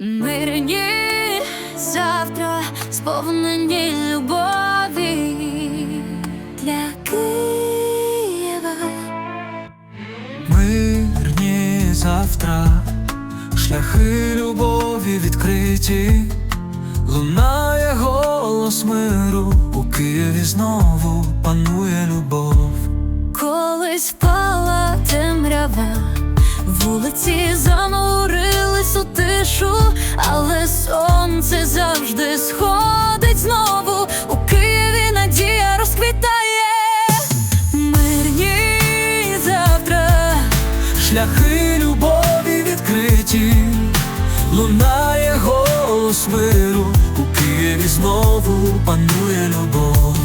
Мирні завтра сповнені любові для Києва. Мирні завтра, шляхи любові відкриті, лунає голос миру, у Києві знову панує любов. Колись впала темрява, вулиці занурились у але сонце завжди сходить знову. У Києві надія розквітає. Мирні завтра. Шляхи любові відкриті, лунає голос миру, у Києві знову панує любов.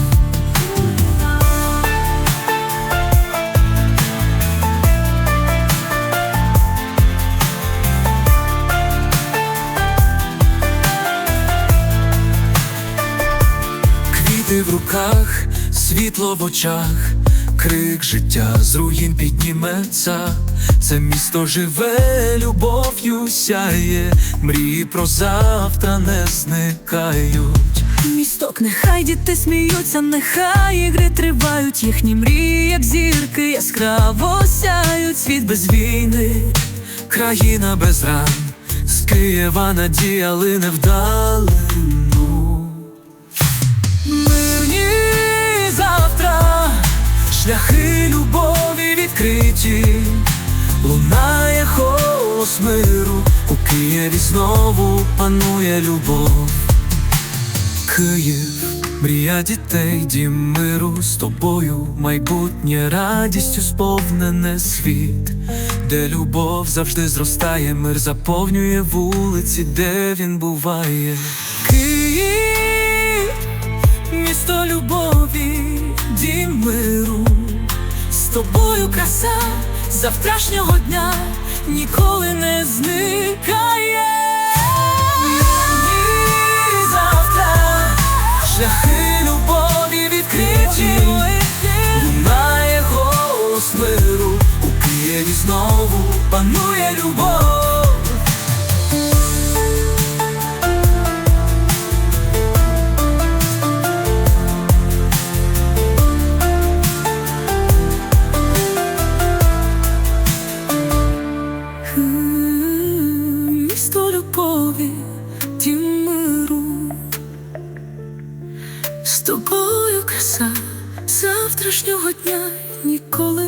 Квіти в руках, світло в очах, крик життя з руїн підніметься. Це місто живе, любов'ю сяє, мрії про завтра не зникають. Місток, нехай діти сміються, нехай ігри тривають, їхні мрії, як зірки, яскраво сяють світ без війни, країна без ран, з Києва надія лине вдалину. Шляхи любові відкриті, лунає голос миру, у Києві знову панує любов. Київ, мрія дітей, дім миру. З тобою, майбутнє радістю сповнене світ, де любов завжди зростає, мир заповнює вулиці, де він буває. Київ, тобою краса завтрашнього дня ніколи не зникає. Ні, завтра шляхи любові відкриті, лунає голос миру, у Києві знову панує любов. Місто любові, ті миру. З тобою краса завтрашнього дня ніколи